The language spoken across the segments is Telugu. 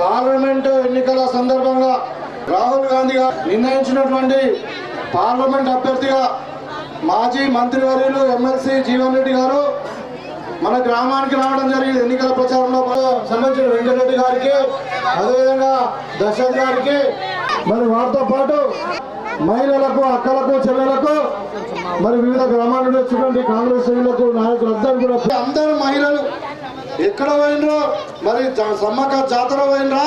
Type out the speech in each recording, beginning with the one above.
పార్లమెంట్ ఎన్నికల సందర్భంగా రాహుల్ గాంధీ గారు నిర్ణయించినటువంటి పార్లమెంట్ అభ్యర్థిగా మాజీ మంత్రివర్యులు ఎమ్మెల్సీ జీవన్ రెడ్డి గారు మన గ్రామానికి రావడం జరిగింది. ఎన్నికల ప్రచారంలో సంబంధించిన వెంకటరెడ్డి గారికి అదేవిధంగా దశరథ్ గారికి మరి వారితో పాటు మహిళలకు అక్కలకు చెల్లెలకు మరి వివిధ గ్రామాల నుండి వచ్చినటువంటి కాంగ్రెస్ సభ్యులకు నాయకులు అందరూ కూడా అందరూ మహిళలు. ఎక్కడ పోయినో మరి జా- సమ్మక్క జాతర పోయినరా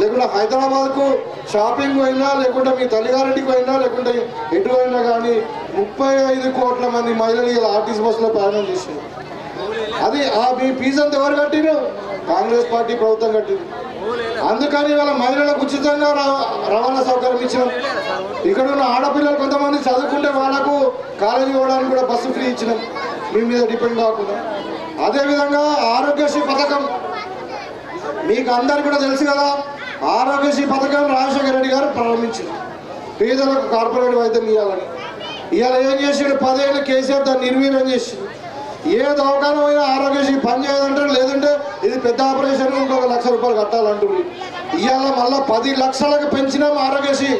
లేకుంటే హైదరాబాద్కు షాపింగ్ పోయినా లేకుంటే మీ తల్లిగారింటికి పోయినా లేకుంటే ఎటు పోయినా కానీ ముప్పై ఐదు కోట్ల మంది మహిళలు ఇలా ఆర్టీసీ బస్సులో ప్రయాణం చేశారు అది ఆ మీ ఫీజు అంతా ఎవరు కట్టిరు కాంగ్రెస్ పార్టీ ప్రభుత్వం కట్టింది. అందుకని వాళ్ళ మహిళలకు ఉచితంగా రవాణా సౌకర్యం ఇచ్చినాం. ఇక్కడ ఉన్న ఆడపిల్లలు కొంతమంది చదువుకుంటే వాళ్ళకు కాలేజీ ఇవ్వడానికి కూడా బస్సు ఫ్రీ ఇచ్చినాం. మీ మీద డిపెండ్ కాకుండా. అదేవిధంగా ఆరోగ్యశ్రీ పథకం మీకు అందరు కూడా తెలుసు కదా ఆరోగ్యశ్రీ పథకం రాజశేఖర రెడ్డి గారు ప్రారంభించారు. పేదలకు కార్పొరేట్ వైద్యం ఇవ్వాలని. ఇవాళ ఏం చేసాడు? పదేళ్ళు కేసీఆర్ దాన్ని నిర్వీర్యం చేసిండు ఏ దవకాలం అయినా ఆరోగ్యశ్రీ పని చేయదంటారు లేదంటే ఇది పెద్ద ఆపరేషన్ ఇంకొక లక్ష రూపాయలు కట్టాలంటుంది ఇవాళ మళ్ళీ పది లక్షలకు పెంచినాం ఆరోగ్యశ్రీ.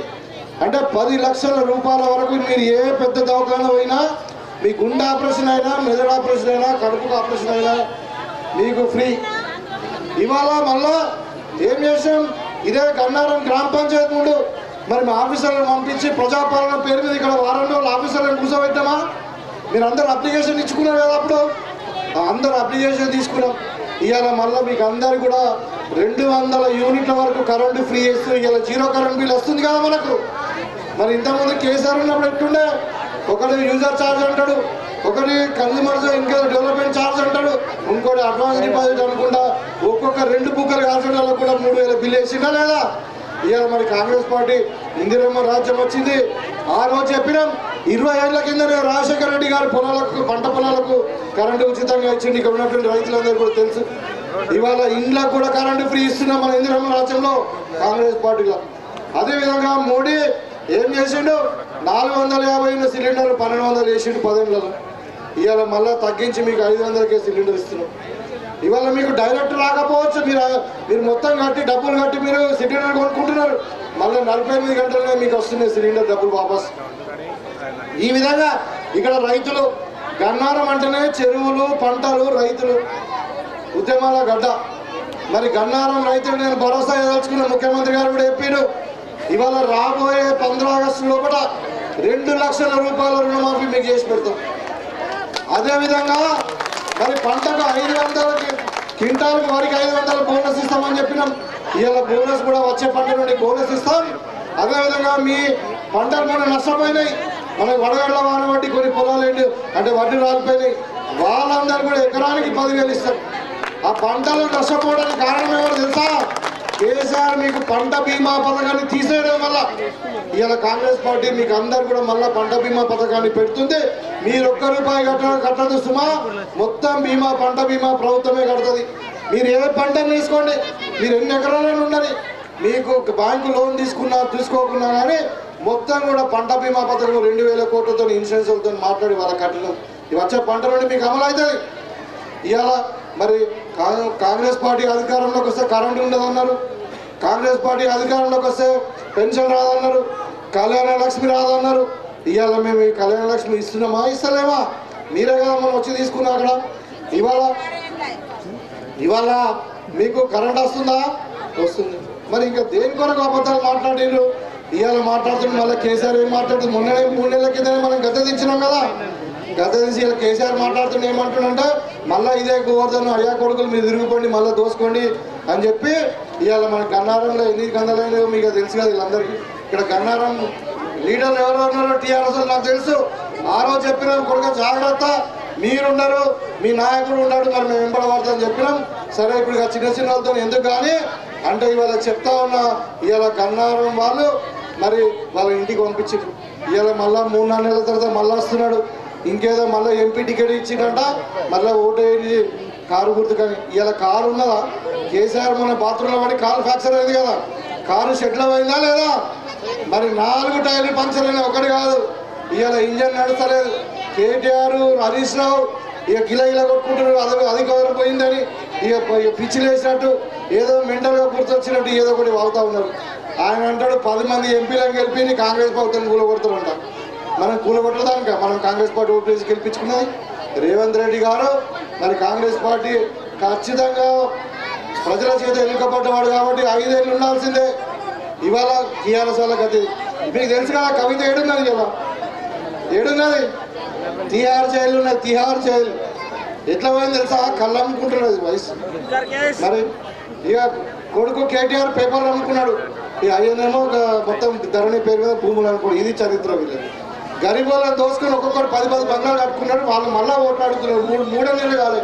అంటే పది లక్షల రూపాయల వరకు మీరు ఏ పెద్ద దవకాలం అయినా మీ గుండె ఆపరేషన్ అయినా మెదడు ఆపరేషన్ అయినా కడుపుకు ఆపరేషన్ అయినా మీకు ఫ్రీ. ఇవాళ మళ్ళా ఏం చేసాం ఇదే గన్నారం గ్రామ పంచాయతీ ముందు మరి మా ఆఫీసర్లను పంపించి ప్రజాపాలన పేరు మీద ఇక్కడ వారం రోజులు ఆఫీసర్లను కూర్చోబెట్టామా? మీరు అందరు అప్లికేషన్ ఇచ్చుకున్నారు కదా అప్పుడు? అందరు అప్లికేషన్ తీసుకున్నాం. ఇవాళ మళ్ళీ మీకు అందరు కూడా రెండు వందల యూనిట్ల వరకు కరెంటు ఫ్రీ చేస్తూ ఇవాళ జీరో కరెంట్ బిల్ వస్తుంది కదా మనకు. మరి ఇంతకుముందు కేసీఆర్ ఉన్నప్పుడు ఎట్టుండే? ఒకటి యూజర్ ఛార్జ్ అంటాడు ఒకటి కన్జ్యూమర్స్ ఇంకా డెవలప్మెంట్ ఛార్జ్ అంటాడు ఇంకోటి అడ్వాన్స్ డిపాజిట్ అనుకుంటా ఒక్కొక్క రెండు బుక్కలు కాల్చడం కూడా మూడు వేల బిల్ వేసిందా లేదా? ఇవాళ మరి కాంగ్రెస్ పార్టీ ఇందిరమ్మ రాజ్యం వచ్చింది. ఆ రోజు చెప్పినాం ఇరవై ఏళ్ళ కిందనే రాజశేఖర రెడ్డి గారి పొలాలకు పంట పొలాలకు కరెంటు ఉచితంగా ఇచ్చింది. ఇక్కడ ఉన్నటువంటి రైతులందరూ కూడా తెలుసు. ఇవాళ ఇండ్లకు కూడా కరెంటు ఫ్రీ ఇస్తున్నాం మన ఇందిరమ్మ రాజ్యంలో కాంగ్రెస్ పార్టీలో. అదేవిధంగా మోడీ ఏం చేసిండు? నాలుగు వందల యాభై ఉన్న సిలిండర్ పన్నెండు వందలు వేసిండు పదేళ్ళలో ఇవాళ మళ్ళీ తగ్గించి మీకు ఐదు వందలకే సిలిండర్ ఇస్తున్నాం. ఇవాళ మీకు డైరెక్ట్ రాకపోవచ్చు మీరు మీరు మొత్తం కట్టి డబ్బులు కట్టి మీరు సిలిండర్ కొనుక్కుంటున్నారు. మళ్ళీ నలభై ఎనిమిది గంటలనే మీకు వస్తుంది సిలిండర్ డబ్బులు వాపస్. ఈ విధంగా ఇక్కడ రైతులు గన్నారం అంటేనే చెరువులు పంటలు రైతులు ఉద్యమాల గడ్డ. మరి గన్నారం రైతులు నేను భరోసా ఏదలుచుకున్న ముఖ్యమంత్రి గారు కూడా చెప్పారు ఇవాళ రాబోయే పంద్ర ఆగస్టు లోపల రెండు లక్షల రూపాయల రుణమాఫీ మీకు చేసి పెడతాం. అదేవిధంగా మరి పంటకు ఐదు వందలకి క్వింటాలకు వరకు ఐదు వందల బోనస్ ఇస్తామని చెప్పినాం. ఇవాళ బోనస్ కూడా వచ్చే పంట నుండి బోనస్ ఇస్తాం. అదేవిధంగా మీ పంటలు మన నష్టపోయినాయి. మనకి వడగళ్ళ వాన బట్టి కొన్ని పొలాలు ఏంటి అంటే వడ్డీ రాలిపోయినాయి. వాళ్ళందరూ కూడా ఎకరానికి పదివేలు ఇస్తారు. ఆ పంటలు నష్టపోవడానికి కారణం ఏమో తెలుసా? కేసీఆర్ మీకు పంట బీమా పథకాన్ని తీసేయడం వల్ల ఇవాళ కాంగ్రెస్ పార్టీ మీకు అందరు కూడా మళ్ళీ పంట బీమా పథకాన్ని పెడుతుంది. మీరు ఒక్క రూపాయి కట్ట కట్టదు సుమా. మొత్తం బీమా పంట బీమా ప్రభుత్వమే కడుతుంది. మీరు ఏ పంటను తీసుకోండి? మీరు ఎన్ని ఎకరాలైనా ఉండని మీకు బ్యాంకు లోన్ తీసుకున్నా తీసుకోకున్నా కానీ మొత్తం కూడా పంట బీమా పథకం రెండు వేల కోట్లతో ఇన్సూరెన్స్లతో మాట్లాడి వాళ్ళ కట్టడం ఇవి వచ్చే పంట నుండి మీకు అమలు అవుతుంది ఇవాళ మరి కాంగ్రెస్ పార్టీ అధికారంలోకి వస్తే కరెంట్ ఉండదన్నారు. కాంగ్రెస్ పార్టీ అధికారంలోకి వస్తే పెన్షన్ రాదన్నారు. కళ్యాణ లక్ష్మి రాదన్నారు. ఇవాళ మేము ఈ కళ్యాణ లక్ష్మి ఇస్తున్నామా ఇస్తలేమా? మీరే కదా మనం వచ్చి తీసుకున్నా అక్కడ. ఇవాళ ఇవాళ మీకు కరెంట్ వస్తుందా? వస్తుంది. మరి ఇంకా దేని కొరకు అబద్ధాలు మాట్లాడిర్రు? ఇవాళ మాట్లాడుతుంది మళ్ళీ కేసీఆర్ ఏం మాట్లాడుతుంది? మొన్న మూడు నెలల కిందనే మనం గద్దె దించినాం కదా. గత దించి ఇలా కేసీఆర్ మాట్లాడుతున్న ఏమంటుండంటే మళ్ళీ ఇదే గోవర్ధన్ అయ్యా కొడుకులు మీరు తిరిగిపోండి మళ్ళీ దోసుకోండి అని చెప్పి ఇవాళ మన గన్నారంలో ఎన్ని గందలైనవి మీకు తెలుసు కదా వీళ్ళందరికీ. ఇక్కడ గన్నారం లీడర్లు ఎవరు ఉన్నారో టీఆర్ఎస్ నాకు తెలుసు. ఆ రోజు చెప్పినాం కొడుక జాగ్రత్త మీరున్నారు మీ నాయకుడు ఉన్నాడు మరి మేము వెంబడబడతామని చెప్పినాం. సరే ఇప్పుడు ఇక చిన్న చిన్న వాళ్ళతో ఎందుకు కానీ అంటే ఇవాళ చెప్తా ఉన్న ఇవాళ గన్నారం వాళ్ళు మరి వాళ్ళ ఇంటికి పంపించారు ఇవాళ మళ్ళీ మూడు నాలుగు నెలల తర్వాత మళ్ళీ వస్తున్నాడు. ఇంకేదో మళ్ళీ ఎంపీ టికెట్ ఇచ్చిందంట మళ్ళీ ఓటేది కారు గుర్తు కానీ ఇలా కారు ఉన్నదా? కేసీఆర్ మన బాత్రూంలో పడి కారు ఫ్రాక్చర్ అయింది కదా కారు షెడ్లో అయిందా లేదా? మరి నాలుగు టైర్లు పంచర్ అయినా ఒకటి కాదు ఇవాళ ఇంజన్ నడుస్తలేదు. కేటీఆర్ హరీష్ రావు ఇక గిలా గిలా కొట్టుకుంటున్నారు అది అది పోయిందని ఇక ఇక పిచ్చిలు వేసినట్టు ఏదో మెంటల్గా గుర్తొచ్చినట్టు ఏదో ఒకటి వాగుతూ ఉన్నారు. ఆయన అంటాడు పది మంది ఎంపీలను గెలిపి కాంగ్రెస్ ప్రభుత్వం కూలగొడుతారంట మనం కూలగొట్టదానిక మనం కాంగ్రెస్ పార్టీ ఓపీఎస్ గెలిపించుకున్నది రేవంత్ రెడ్డి గారు. మరి కాంగ్రెస్ పార్టీ ఖచ్చితంగా ప్రజల చేత ఎన్నుకబడ్డవాడు కాబట్టి ఐదేళ్ళు ఉండాల్సిందే. ఇవాళ టీఆర్ఎస్ వాళ్ళ గతి మీకు తెలుసు కదా కవిత ఏడున్నది కదా ఏడున్నది? తిహార్ జైలు ఉన్నది తిహార్ జైలు. ఎట్లా పోయింది తెలుసా? కళ్ళు అమ్ముకుంటున్నది వయసు మరి ఇక కొడుకు కేటీఆర్ పేపర్లు అమ్ముకున్నాడు. ఈ అయ్యనేమో ఒక మొత్తం ధరణి పేరు మీద భూములు అనుకోడు ఇది చరిత్ర వీళ్ళది. గరీబ్ వాళ్ళని దోసుకొని ఒక్కొక్కరు పది పది బంగాలు కట్టుకున్నాడు వాళ్ళు మళ్ళీ ఓట్లు అడుగుతున్నారు. మూడు మూడో నెలలు కాలే.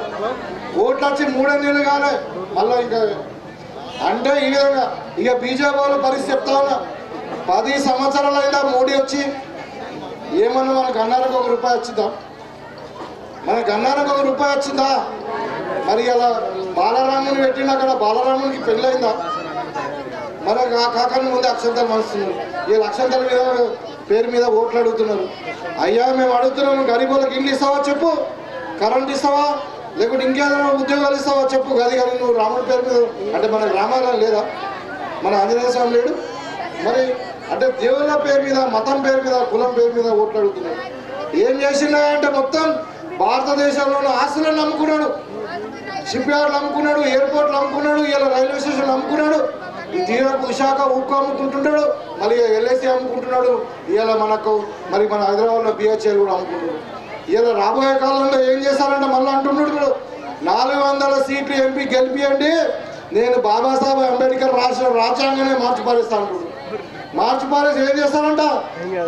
ఓట్లు వచ్చి మూడో నెలలు కాలే. మళ్ళా ఇంకా అంటే ఈ విధంగా ఇక బీజేపీ వాళ్ళ పరిస్థితి చెప్తా ఉన్నా. పది సంవత్సరాలు అయినా మోడీ వచ్చి? ఏమన్నా మన గన్నారకు ఒక రూపాయి వచ్చిందా? మన గన్నారకు ఒక రూపాయి వచ్చిందా? మరి అలా బాలరాముని పెట్టిన అక్కడ బాలరామునికి పెళ్ళయిందా? మరి ఆ కాకాని ముందు అక్షంతలు మనుస్తున్నారు ఈ అక్షంతల మీద పేరు మీద ఓట్లు అడుగుతున్నారు అయ్యా మేము అడుగుతున్నాము గరీబులకు ఇల్లు ఇస్తావా చెప్పు? కరెంట్ ఇస్తావా? లేకుంటే ఇంకేదైనా ఉద్యోగాలు ఇస్తావా చెప్పు? గది కానీ నువ్వు రాముడి పేరు మీద అంటే మన రామాయణం లేదా? మన ఆంజనేయ స్వామి లేడు? మరి అంటే దేవుళ్ళ పేరు మీద మతం పేరు మీద కులం పేరు మీద ఓట్లు అడుగుతున్నాడు ఏం చేసినా అంటే మొత్తం భారతదేశంలోని ఆస్తులను నమ్ముకున్నాడు. షిప్ యార్డ్లు అమ్ముకున్నాడు ఎయిర్పోర్ట్లు అమ్ముకున్నాడు ఇలా రైల్వే స్టేషన్ అమ్ముకున్నాడు ఈ తీరకు విశాఖ ఉక్కు అమ్ముకుంటున్నాడు మళ్ళీ ఎల్ఐసి అమ్ముకుంటున్నాడు ఇవాళ మనకు మరి మన హైదరాబాద్లో బిహెచ్ఎల్ కూడా అమ్ముకుంటున్నాడు. ఇలా రాబోయే కాలంలో ఏం చేశారంటే మళ్ళీ అంటున్నాడు నాలుగు వందల సీట్లు ఎంపీ గెలిపియండి నేను బాబాసాహెబ్ అంబేద్కర్ రాసిన రాజ్యాంగానే మార్చి పారేస్తాను అంటున్నాడు. మార్చి పారేసి ఏం చేస్తారంట?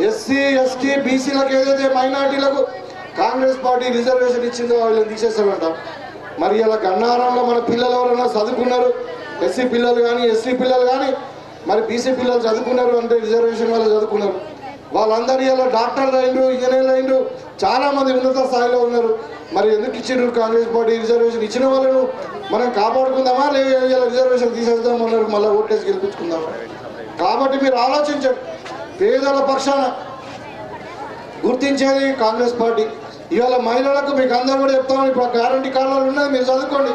ఎస్సీ ఎస్టీ బీసీలకు ఏదైతే మైనార్టీలకు కాంగ్రెస్ పార్టీ రిజర్వేషన్ ఇచ్చిందో వాళ్ళని తీసేస్తారంట. మరి ఇలా గన్నారంలో మన పిల్లలు ఎవరైనా చదువుకున్నారు ఎస్సీ పిల్లలు కానీ ఎస్సీ పిల్లలు కానీ మరి బీసీ పిల్లలు చదువుకున్నారు అంటే రిజర్వేషన్ వాళ్ళు చదువుకున్నారు. వాళ్ళందరూ ఇలా డాక్టర్లు అయిండ్రు ఇంజనీర్లు అయిండ్రు చాలా మంది ఉన్నత స్థాయిలో ఉన్నారు. మరి ఎందుకు ఇచ్చిండ్రు కాంగ్రెస్ పార్టీ రిజర్వేషన్? ఇచ్చిన వాళ్ళను మనం కాపాడుకుందామా? లేదా ఇలా రిజర్వేషన్ తీసేద్దామన్నారు మళ్ళీ ఓటేసి గెలిపించుకుందాం. కాబట్టి మీరు ఆలోచించండి. పేదల పక్షాన గుర్తించేది కాంగ్రెస్ పార్టీ. ఇవాళ మహిళలకు మీకు అందరూ కూడా చెప్తామని ఇప్పుడు గ్యారంటీ కార్డులు ఉన్నది మీరు చదువుకోండి.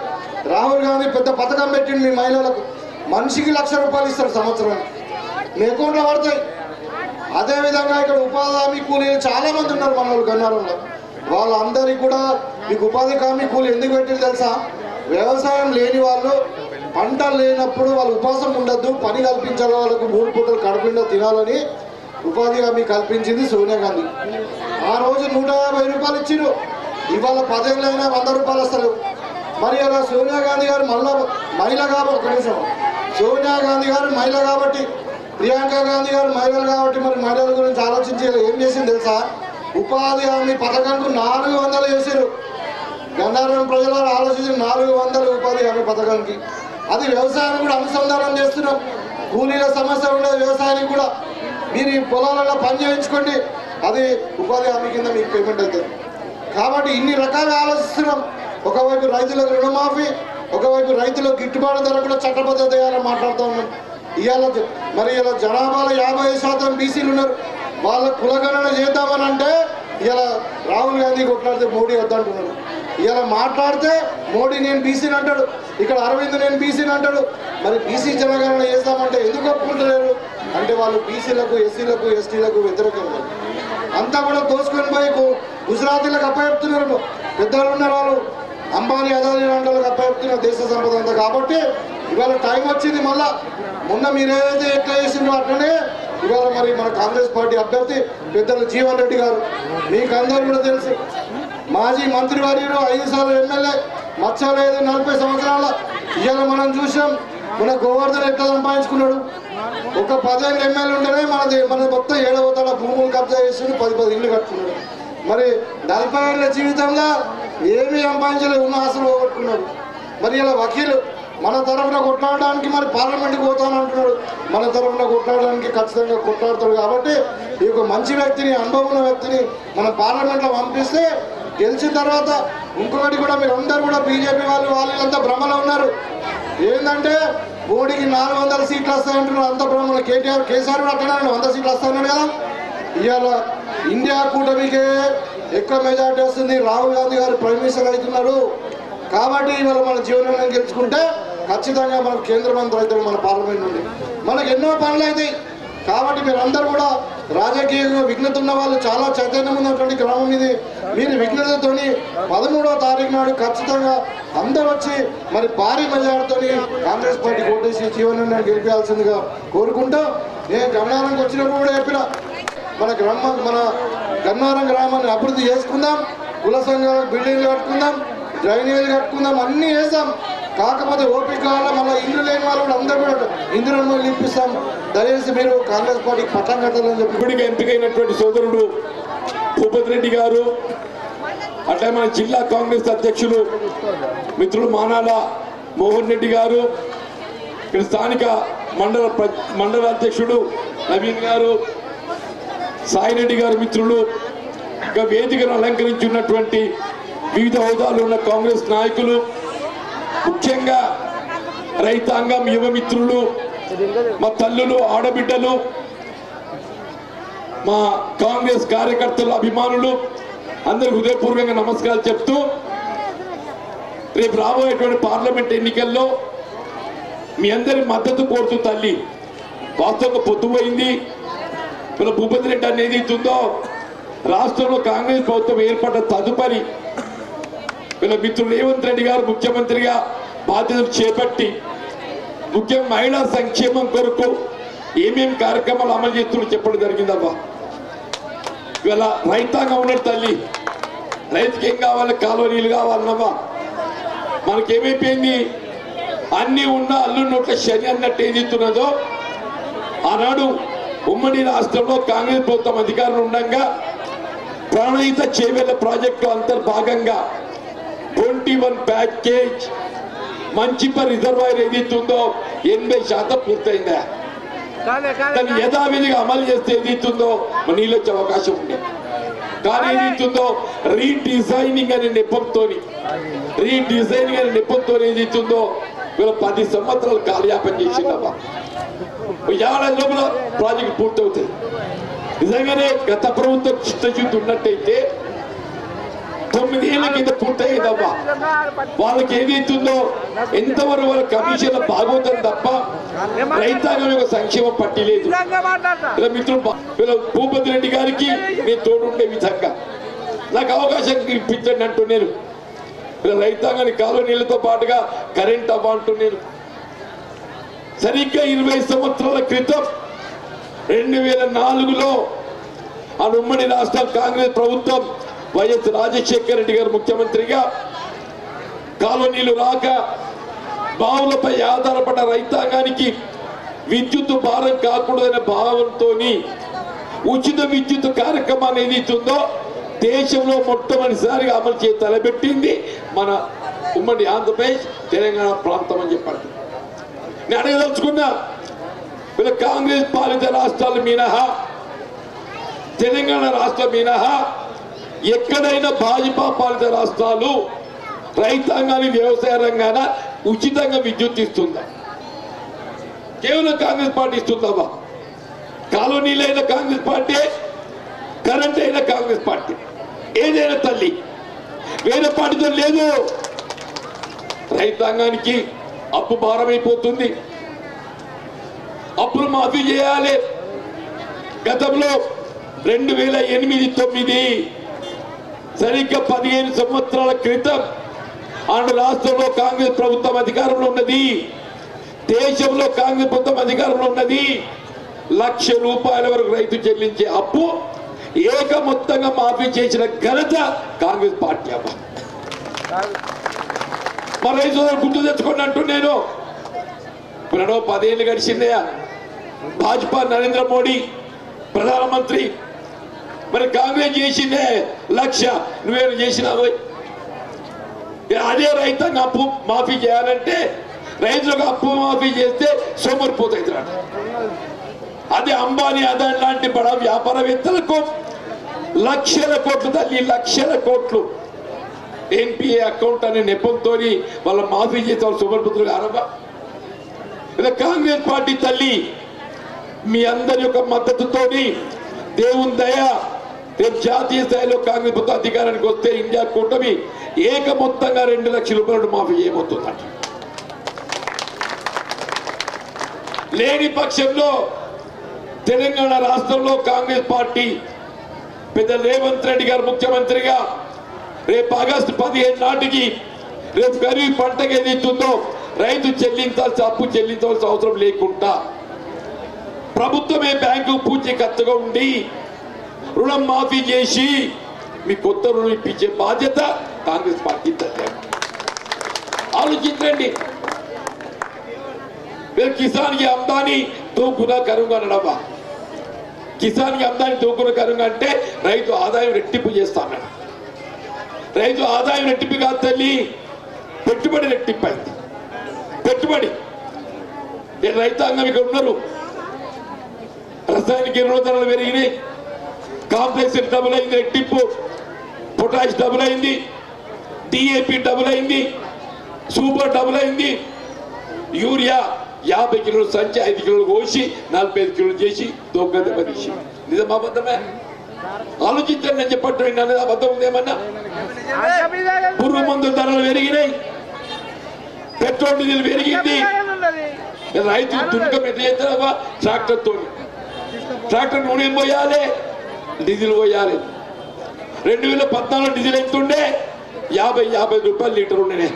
రాహుల్ గాంధీ పెద్ద పథకం పెట్టింది మీ మహిళలకు. మనిషికి లక్ష రూపాయలు ఇస్తారు సంవత్సరానికి. మీ అకౌంట్లో పడతాయి అదేవిధంగా ఇక్కడ ఉపాధి హామీ కూలీలు చాలా మంది ఉన్నారు మన వాళ్ళు గన్నారంలో వాళ్ళందరికీ కూడా మీకు ఉపాధి హామీ కూలి ఎందుకు పెట్టింది తెలుసా? వ్యవసాయం లేని వాళ్ళు పంటలు లేనప్పుడు వాళ్ళు ఉపాసం ఉండొద్దు పని కల్పించాలి వాళ్ళకు మూడు పూటలు కడుపుండా తినాలని ఉపాధి హామీ కల్పించింది సోనియా గాంధీ. ఆ రోజు నూట యాభై రూపాయలు ఇచ్చిండ్రు. ఇవాళ పదేళ్ళైనా వంద రూపాయలు వస్తారు మరి అలా సోనియా గాంధీ గారు మళ్ళా మహిళ కాబట్టి ఒక నిమిషం. సోనియా గాంధీ గారు మహిళ కాబట్టి ప్రియాంక గాంధీ గారు మహిళలు కాబట్టి మరి మహిళల గురించి ఆలోచించి ఏం చేసింది తెలుసా? ఉపాధి హామీ పథకానికి నాలుగు వందలు చేశారు గంగారం ప్రజలు ఆలోచించి నాలుగు వందలు ఉపాధి హామీ పథకానికి. అది వ్యవసాయాన్ని కూడా అనుసంధానం చేస్తున్నాం. కూలీల సమస్య ఉండదు వ్యవసాయానికి కూడా. మీరు ఈ పొలాలలో పని చేయించుకోండి. అది ఉపాధి హామీ కింద మీకు పేమెంట్ అవుతుంది. కాబట్టి ఇన్ని రకాలు ఆలోచిస్తున్నాం. ఒకవైపు రైతులకు రుణమాఫీ ఒకవైపు రైతులకు గిట్టుబాటు ధర కూడా చట్టబద్ధత చేయాలని మాట్లాడుతూ ఉన్నాం. ఇవాళ మరి ఇలా జనాభాలో యాభై శాతం బీసీలు ఉన్నారు. వాళ్ళ కులగణన చేద్దామని అంటే ఇలా రాహుల్ గాంధీ కొట్లాడితే మోడీ వద్దంటున్నాడు. ఇలా మాట్లాడితే మోడీ నేను బీసీని అంటాడు ఇక్కడ అరవింద్ నేను బీసీని అంటాడు. మరి బీసీ జనగణన చేద్దామంటే ఎందుకు ఒప్పుకుంటలేరు? అంటే వాళ్ళు బీసీలకు ఎస్సీలకు ఎస్టీలకు వ్యతిరేకంగా అంతా కూడా తోసుకొని పోయి గుజరాతీలకు అప్పచెప్తున్నారు. పెద్దలు ఉన్నారు వాళ్ళు. అంబానీ అదానీ లాంటి వాళ్ళకి దేశ సంపద అంతా కాబట్టి ఇవాళ టైం వచ్చింది మళ్ళా. మొన్న మీరు ఏదైతే ఎట్లా చేసిండ్రో అట్లనే ఇవాళ మరి మన కాంగ్రెస్ పార్టీ అభ్యర్థి పెద్దలు జీవన్ రెడ్డి గారు. మీకు అందరూ కూడా తెలుసు. మాజీ మంత్రి వర్యులు ఐదు సార్లు ఎమ్మెల్యే మచ్చలేదు నలభై సంవత్సరాల ఇవాళ మనం చూసాం. మన గోవర్ధన్ ఎట్లా సంపాదించుకున్నాడు? ఒక పదిహేను ఎమ్మెల్యే ఉంటేనే మనది మన మొత్తం ఏడవ తన భూములు కబ్జా చేసుకుని పది పది ఇల్లు కట్టుకున్నాడు. మరి నలభై ఏళ్ళ జీవితంలో ఏమీ సంపాదించలేదు ఉన్న ఆశలు పోగొట్టుకున్నాడు మరి ఇలా వకీలు మన తరఫున కొట్లాడడానికి మరి పార్లమెంట్కి పోతానంటున్నాడు మన తరఫున కొట్లాడడానికి ఖచ్చితంగా కొట్లాడతాడు కాబట్టి ఈ యొక్క మంచి వ్యక్తిని అనుభవం ఉన్న వ్యక్తిని మనం పార్లమెంట్లో పంపిస్తే గెలిచిన తర్వాత ఇంకొకటి కూడా మీరు అందరూ కూడా బీజేపీ వాళ్ళు వాళ్ళంతా భ్రమలో ఉన్నారు. ఏంటంటే మోడీకి నాలుగు వందల సీట్లు వస్తాయంటున్నారు అంత భ్రమలు కేటీఆర్ కేసీఆర్ కూడా అట్లనే వంద సీట్లు వస్తాయన్నాడు కదా. ఇవాళ ఇండియా కూటమికే ఎక్కువ మెజార్టీ వస్తుంది. రాహుల్ గాంధీ గారు ప్రైమ్ మినిస్టర్ అవుతున్నారు. కాబట్టి ఇవాళ మన జీవనాన్ని గెలుచుకుంటే ఖచ్చితంగా మనకు కేంద్ర మంత్రి అవుతాడు మన పార్లమెంట్ నుండి. మనకు ఎన్నో పనులు అవుతాయి కాబట్టి మీరందరూ కూడా రాజకీయంగా విఘ్నత ఉన్న వాళ్ళు చాలా చైతన్యం ఉన్నటువంటి గ్రామం ఇది. మీరు విఘ్నతతోని పదమూడవ తారీఖు నాడు ఖచ్చితంగా అందరూ వచ్చి మరి భారీ మెజార్టీతోని కాంగ్రెస్ పార్టీ ఓటేసి జీవనం గెలిపించాల్సిందిగా కోరుకుంటూ నేను గమనానికి వచ్చినప్పుడు కూడా చెప్పిన మన గ్రామ మన గన్నారం గ్రామాన్ని అభివృద్ధి చేసుకుందాం కుల సంఘాల బిల్డింగ్లు కట్టుకుందాం డ్రైనేజ్ కట్టుకుందాం అన్నీ వేసాం కాకపోతే ఓపిక కావాలా మళ్ళీ ఇల్లు లేని వాళ్ళు కూడా అందరూ కూడా ఇందిరమ్మ ఇప్పిస్తాం దయచేసి మీరు కాంగ్రెస్ పార్టీకి పట్టం కట్టాలని చెప్పి ఇప్పటికే ఎంపికైనటువంటి సోదరుడు భూపతి రెడ్డి గారు అట్లే మన జిల్లా కాంగ్రెస్ అధ్యక్షులు మిత్రులు మానాల మోహన్ రెడ్డి గారు ఇక్కడ స్థానిక మండల ప్ర- మండల అధ్యక్షుడు నవీన్ గారు సాయిరెడ్డి గారి మిత్రులు ఇంకా వేదికను అలంకరించున్నటువంటి వివిధ హోదాలు ఉన్న కాంగ్రెస్ నాయకులు ముఖ్యంగా రైతాంగం యువమిత్రులు మా తల్లులు ఆడబిడ్డలు మా కాంగ్రెస్ కార్యకర్తలు అభిమానులు అందరికి హృదయపూర్వకంగా నమస్కారాలు చెప్తూ రేపు రాబోయేటువంటి పార్లమెంట్ ఎన్నికల్లో మీ అందరి మద్దతు కోరుతూ తల్లి వాస్తవంగా పొద్దుపోయింది. మన భూపతి రెడ్డి అనేది ఇస్తుందో రాష్ట్రంలో కాంగ్రెస్ ప్రభుత్వం ఏర్పడ్డ తదుపరి వీళ్ళ మిత్రుడు రేవంత్ రెడ్డి గారు ముఖ్యమంత్రిగా బాధ్యతలు చేపట్టి ముఖ్యం మహిళా సంక్షేమం కొరకు ఏమేమి కార్యక్రమాలు అమలు చేస్తున్నారు చెప్పడం జరిగిందమ్మా ఇవాళ రైతాంగం ఉన్నాడు తల్లి. రైతుకి ఏం కావాలి? కాలువ నీళ్ళు కావాలన్నమ్మా మనకేమైపోయింది అన్ని ఉన్న అల్లు నోట్ల శని అన్నట్టు ఏదిస్తున్నదో ఆనాడు ఉమ్మడి రాష్ట్రంలో కాంగ్రెస్ ప్రభుత్వం అధికారంలో ఉండగా ప్రాణహిత చేవెళ్ళ ప్రాజెక్టు అంతర్భాగంగా ట్వంటీ వన్ ప్యాకేజ్ మంచిప రిజర్వాయర్ ఏదైతుందో ఎనభై శాతం పూర్తయిందా? దాన్ని యథావిధిగా అమలు చేస్తే ఏదైతుందో నీళ్ళు వచ్చే అవకాశం ఉంది. కానీ ఏదైతుందో రీడిజైనింగ్ అనే నెపంతో రీడిజైనింగ్ అనే నెపంతో ఏదైతుందో వీళ్ళ పది సంవత్సరాలు కాలయాపన చేసిందమ్మా. ఏడాది లోపల ప్రాజెక్ట్ పూర్తవుతుంది. నిజంగానే గత ప్రభుత్వం చిత్తశుద్ధి ఉన్నట్టయితే తొమ్మిదేళ్ళ కింద పూర్తయ్యేదమ్మా వాళ్ళకి ఏదైతుందో ఎంతవరకు వాళ్ళ కమిషన్ బాగోతుంది తప్ప రైతాంగం యొక్క సంక్షేమం పట్టి లేదు. ఇలా మిత్రుడు భూపతి రెడ్డి గారికి నేను తోడుండే విధంగా నాకు అవకాశం ఇప్పించండి అంటూ నేను ఇలా రైతాంగానికి కాలువ నీళ్ళతో పాటుగా కరెంట్ అవ్వ అంటూ నేను సరిగ్గా ఇరవై సంవత్సరాల క్రితం రెండు వేల నాలుగులో ఆ ఉమ్మడి రాష్ట్ర కాంగ్రెస్ ప్రభుత్వం వైఎస్ రాజశేఖర రెడ్డి గారు ముఖ్యమంత్రిగా కాలనీలు రాక బావులపై ఆధారపడ్డ రైతాంగానికి విద్యుత్ భారం కాకూడదనే భావంతో ఉచిత విద్యుత్ కార్యక్రమాన్ని ఏదైతుందో దేశంలో మొట్టమొదటిసారిగా అమలు చేసి తలపెట్టింది మన ఉమ్మడి ఆంధ్రప్రదేశ్ తెలంగాణ ప్రాంతం అని చెప్పండి నేను అడగదలుచుకున్నా వీళ్ళ కాంగ్రెస్ పాలిత రాష్ట్రాలు మినహా తెలంగాణ రాష్ట్రం మినహా ఎక్కడైనా భాజపా పాలిత రాష్ట్రాలు రైతాంగాన్ని వ్యవసాయ రంగాన ఉచితంగా విద్యుత్ ఇస్తుందా? కేవలం కాంగ్రెస్ పార్టీ ఇస్తుందమ్మా కాలనీలైన కాంగ్రెస్ పార్టీ కరెంట్ అయిన కాంగ్రెస్ పార్టీ ఏదైనా తల్లి వేరే పార్టీతో లేదు. రైతాంగానికి అప్పు భారమైపోతుంది. అప్పులు మాఫీ చేయాలి. గతంలో రెండు వేల ఎనిమిది తొమ్మిది సరిగ్గా పదిహేను సంవత్సరాల క్రితం ఆంధ్ర రాష్ట్రంలో కాంగ్రెస్ ప్రభుత్వం అధికారంలో ఉన్నది. దేశంలో కాంగ్రెస్ ప్రభుత్వం అధికారంలో ఉన్నది. లక్ష రూపాయల వరకు రైతు చెల్లించే అప్పు ఏక మొత్తంగా మాఫీ చేసిన ఘనత కాంగ్రెస్ పార్టీ అమ్మ. మా రైతు గుర్తు తెచ్చుకోండి అంటూ నేను ఇప్పుడు పదేళ్ళు గడిచిందయ్యా. భాజపా నరేంద్ర మోడీ ప్రధానమంత్రి. మరి కాంగ్రెస్ చేసిందే లక్ష. నువ్వేం చేసినావు అదే రైతాంగ అప్పు మాఫీ చేయాలంటే రైతులకు అప్పు మాఫీ చేస్తే సోమరిపోతుంది రా అదే అంబానీ అదాని లాంటి బడ వ్యాపారవేత్తలకు లక్షల కోట్లు తల్లి లక్షల కోట్లు. ఎన్పిఏ అకౌంట్ అనే నెపంతో వాళ్ళ మాఫీ చేసే వాళ్ళు సోమరిపోతులు కారబ్బా కాంగ్రెస్ పార్టీ తల్లి మీ అందరి యొక్క మద్దతుతోని దేవుని దయ రేపు జాతీయ స్థాయిలో కాంగ్రెస్ ప్రభుత్వం అధికారానికి వస్తే ఇండియా కూటమి ఏక మొత్తంగా రెండు లక్షల రూపాయలు మాఫీ చేయబోతుందంట. లేని పక్షంలో తెలంగాణ రాష్ట్రంలో కాంగ్రెస్ పార్టీ పెద్ద రేవంత్ రెడ్డి గారు ముఖ్యమంత్రిగా రేపు ఆగస్టు పదిహేను నాటికి రేపు ఖరీఫ్ పంటకు ఏదైతుందో రైతు చెల్లించాల్సిన అప్పు చెల్లించవలసిన అవసరం లేకుండా ప్రభుత్వమే బ్యాంకు పూచీకత్తుగా ఉండి రుణం మాఫీ చేసి మీ కొత్త రుణం ఇప్పించే బాధ్యత కాంగ్రెస్ పార్టీ ఆలోచించండి. మీరు కిసాన్కి అమ్దాని తోకునా కరువుగా నడవా కిసాన్కి అమ్దాని తోకున కరువుగా అంటే రైతు ఆదాయం రెట్టింపు చేస్తాడు రైతు ఆదాయం రెట్టింపు కాదు తల్లి. పెట్టుబడి రెట్టింపు అయింది పెట్టుబడి. నేను రైతాంగం ఇక్కడ ఉన్నారు? రసాయనిక ఎరువుల ధరలు పెరిగినాయి. కాంప్లెక్స్ డబుల్ అయింది రెట్టింపు. పొటాష్ డబుల్ అయింది. డిఏపి డబుల్ అయింది. సూపర్ డబుల్ అయింది. యూరియా యాభై కిలోలు సంచి ఐదు కిలోలు కోసి నలభై ఐదు కిలోలు చేసి దొంగ దెబ్బతీసి నిజం అబద్ధమే? ఆలోచించండి నేను చెప్పట్టు అనేది అబద్ధం ఉందేమన్నా? పురుగు మందుల ధరలు పెరిగినాయి. పెట్రోల్ డీజిల్ పెరిగింది. రైతు దుర్గం ఎట్లా చేస్తారా ట్రాక్టర్ తోని ట్రాక్టర్ నూనె పోయాలి డీజిల్ పోయాలి. రెండు వేల పద్నాలుగు డీజిల్ ఎంతుండే యాభై యాభై రూపాయలు లీటర్ ఉండే.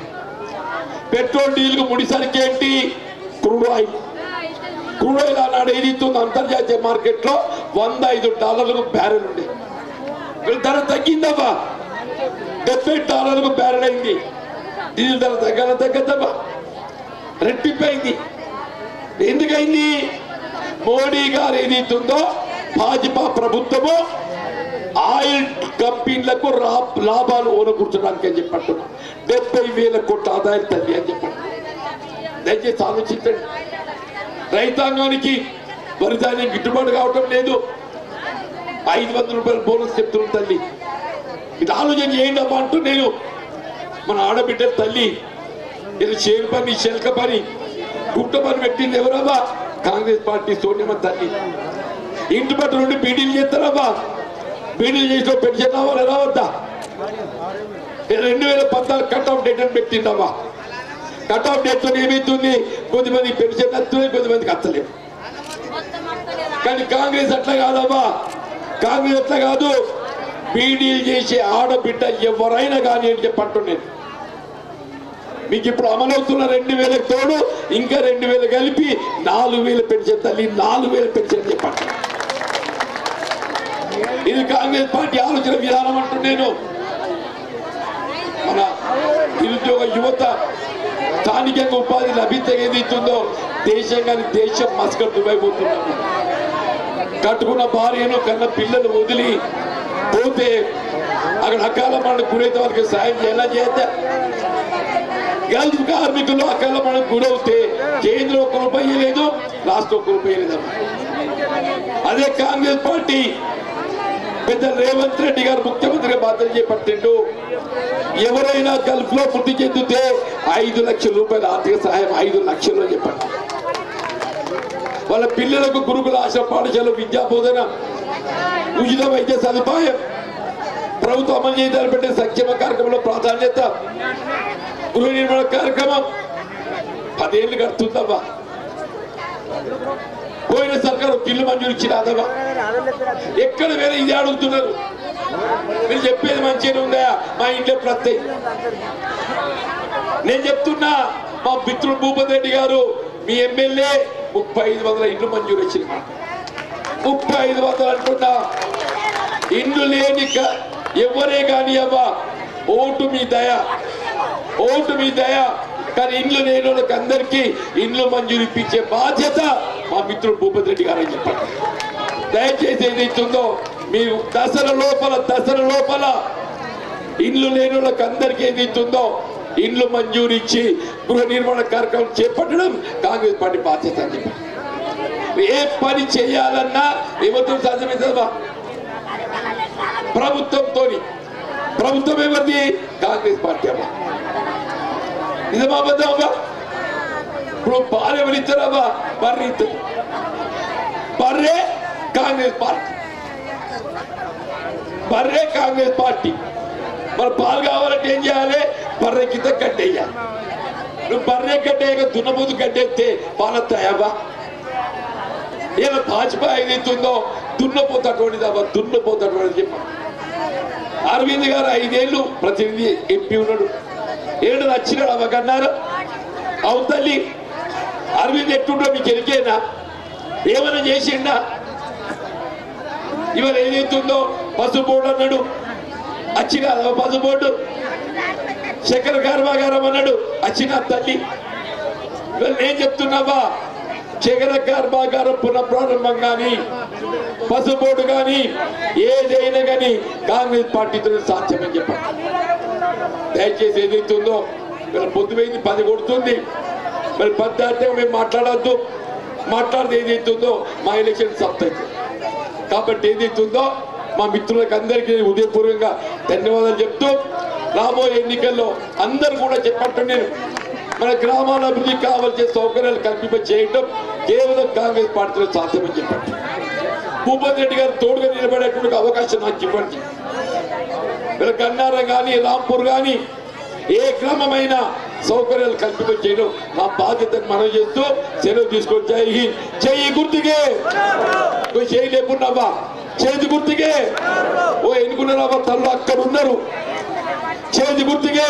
పెట్రోల్ డీజిల్ ముడిసరికి ఏంటి? క్రూడ్ ఆయిల్ క్రూడ్ ఆయిల్ ఆనాడు ఏది అంతర్జాతీయ మార్కెట్లో వంద ఐదు డాలర్లకు బ్యారెల్ ఉంది. ధర తగ్గిందమ్మా డెబ్బై డాలర్లకు బ్యారెల్ అయింది. డీజిల్ ధర తగ్గాల తగ్గద్దమ్మా రెట్టిపోయింది ఎందుకైంది? మోడీ గారు ఏదైతుందో భాజపా ప్రభుత్వము ఆయిల్ కంపెనీలకు రా- లాభాలు ఓనకూర్చడానికి అని చెప్పంటున్నా. డెబ్బై వేల కోట్ల ఆదాయం తల్లి అని చెప్పండి దయచేసి ఆలోచించండి. రైతాంగానికి వరి ధాన్యం గిట్టుబాటు కావటం లేదు. ఐదు వందల రూపాయలు బోనస్ చెప్తున్నాం తల్లి. ఇది ఆలోచన చేయండమ్మా అంటూ నేను మన ఆడబిడ్డ తల్లి ఇది చేరు పని చెలక పని గుట్ట పని పెట్టింది ఎవరమ్మా? కాంగ్రెస్ పార్టీ సోనియమ్మ తల్లి. ఇంటి పట్ల నుండి బీడీలు చేస్తారమ్మా. బీడీలు చేసిన పెన్షన్ రావాలి రావద్దా? రెండు వేల పద్నాలుగు కట్ ఆఫ్ డేట్ అని పెట్టిందమ్మా కట్ ఆఫ్ డేట్లో ఏమైతుంది కొద్దిమంది పెన్షన్ వస్తున్నాయి కొద్దిమందికి వస్తలేదు కానీ కాంగ్రెస్ అట్లా కాదమ్మా. కాంగ్రెస్ అట్లా కాదు. బీడీలు చేసే ఆడబిడ్డ ఎవరైనా కానీ అని చెప్పంటు నేను. మీకు ఇప్పుడు అమలవుతున్న రెండు వేలకు తోడు ఇంకా రెండు వేలు కలిపి నాలుగు వేల పెన్షన్ తల్లి నాలుగు వేల పెన్షన్ చెప్పండి ఇది కాంగ్రెస్ పార్టీ ఆలోచన విధానం అంటున్నాను మన నిరుద్యోగ యువత స్థానికంగా ఉపాధి లభించగా ఏది ఇస్తుందో దేశం కానీ దేశం మస్కర్ దుబాయ్ పోతున్నాము కట్టుకున్న భార్యను కన్న పిల్లలు వదిలి పోతే అక్కడ అకాల మరణకు గురైతే వాళ్ళకి సాయం ఎలా చేస్తే. గల్ఫ్ కార్మికులు అకాల మరణకు గురవుతే కేంద్రం ఒక రూపాయి లేదు రాష్ట్రం ఒక రూపాయి లేదు అదే కాంగ్రెస్ పార్టీ పెద్ద రేవంత్ రెడ్డి గారు ముఖ్యమంత్రిగా బాధ్యత చేపట్టిండు. ఎవరైనా గల్ఫ్లో మృతి చెందితే ఐదు లక్షల రూపాయల ఆర్థిక సహాయం ఐదు లక్షలు చెప్పండి. వాళ్ళ పిల్లలకు గురుకుల ఆశ్రమ పాఠశాల విద్యా బోధన ఉచిత వైద్య సదుపాయం ప్రభుత్వం అమలు చేయడానికి పెట్టే సంక్షేమ కార్యక్రమంలో ప్రాధాన్యత గృహ నిర్మాణ కార్యక్రమం. పదేళ్ళు కడుతుందమ్మా పోయిన సర్కారు ఒక మంజూరు ఇచ్చిన అదమ్మా ఎక్కడ వేరే ఇది అడుగుతున్నారు? మీరు చెప్పేది మంచిగా ఉందా? మా ఇంట్లో ప్రత్యయ నేను చెప్తున్నా మా మిత్రుడు భూపతి రెడ్డి గారు మీ ఎమ్మెల్యే ముప్పై ఐదు వందల ఇండ్లు మంజూరు వచ్చింది ముప్పై ఐదు వందలు అంటున్నా. ఇండ్లు లేని ఎవరే కానీ అవ్వా ఓటు మీ దయ. ఓటు మీ దయ. కానీ ఇండ్లు లేని వాళ్ళకి అందరికీ ఇండ్లు మంజూరు ఇప్పించే బాధ్యత మా మిత్రుడు భూపతి రెడ్డి గారు అని చెప్పండి. దయచేసి ఏదైతుందో మీ దసరా లోపల దసరా లోపల ఇండ్లు లేని వాళ్ళకి అందరికీ ఏదైతుందో ఇండ్లు మంజూరు ఇచ్చి గృహ నిర్మాణ కార్యక్రమం చేపట్టడం కాంగ్రెస్ పార్టీ బాధ్యత అని చెప్పి. ఏ పని చేయాలన్నా ఎవరితో సాధ్యమవుతుందా ప్రభుత్వంతో ప్రభుత్వం ఎవరిది? కాంగ్రెస్ పార్టీ అమ్మా. నిజమా అబద్ధమా ఇప్పుడు పాలు ఎవరు ఇస్తారమ్మా బర్రె కాంగ్రెస్ పార్టీ. బర్రే కాంగ్రెస్ పార్టీ. మరి పాలు కావాలంటే ఏం చేయాలి? బర్రె కింద గడ్డేయాలి నువ్వు బర్రె కట్టేయక దున్నపోతు కట్టేస్తే పాలొస్తాయవ్వా ఇలా భాజపా ఏదైతుందో దున్నపోతటువంటిది దున్నపోతటువంటిది చెప్ప. అరవింద్ గారు ఐదేళ్ళు ప్రతినిధి ఎంపీ ఉన్నాడు. ఏడు నచ్చినాడు అవ్వకన్నారు అవును తల్లి అరవింద్ ఎట్టుండో మీకు ఎరికేనా ఏమైనా చేసిండా? ఇవాళ ఏదైతుందో పసుబోర్డు అన్నాడు. పసుపు బోర్డు శంకర కర్మాగారం అన్నాడు వచ్చిన తల్లి. నేను చెప్తున్నావా? శంకర కర్మాగారం పునఃప్రారంభం కానీ పసుబోర్డు కానీ ఏదైనా కానీ కాంగ్రెస్ పార్టీతో సాధ్యమని చెప్పండి. దయచేసి ఏదైతుందో మరి పొద్దుపోయింది పది కొడుతుంది. మరి పది దాటితే మేము మాట్లాడద్దు. మాట్లాడితే ఏదైతుందో మా ఎలక్షన్ సప్తాయి కాబట్టి ఏదైతుందో మా మిత్రులకు అందరికీ ఉదయపూర్వకంగా ధన్యవాదాలు చెప్తూ రాబోయే ఎన్నికల్లో అందరూ కూడా చెప్పట్టు నేను మన గ్రామాల అభివృద్ధి కావాల్సిన సౌకర్యాలు కల్పింప చేయటం కేవలం కాంగ్రెస్ పార్టీలో సాధ్యమని చెప్పండి. భూపతి రెడ్డి గారు తోడుగా నిలబడేటువంటి అవకాశం నాకు ఇవ్వండి. వీళ్ళ గన్నారం కానీ రాంపూర్ కానీ ఏ క్రమమైన సౌకర్యాలు కల్పింప చేయడం నా బాధ్యతను మనం చేస్తూ సెలవు తీసుకొని జై హింద్. చెయ్యి గుర్తుకే. చేయలేకున్నావా? చేతి గుర్తుకే ఓ ఎన్నుకున్నావా తల్లు అక్కడ ఉన్నారు చేతి గుర్తుకే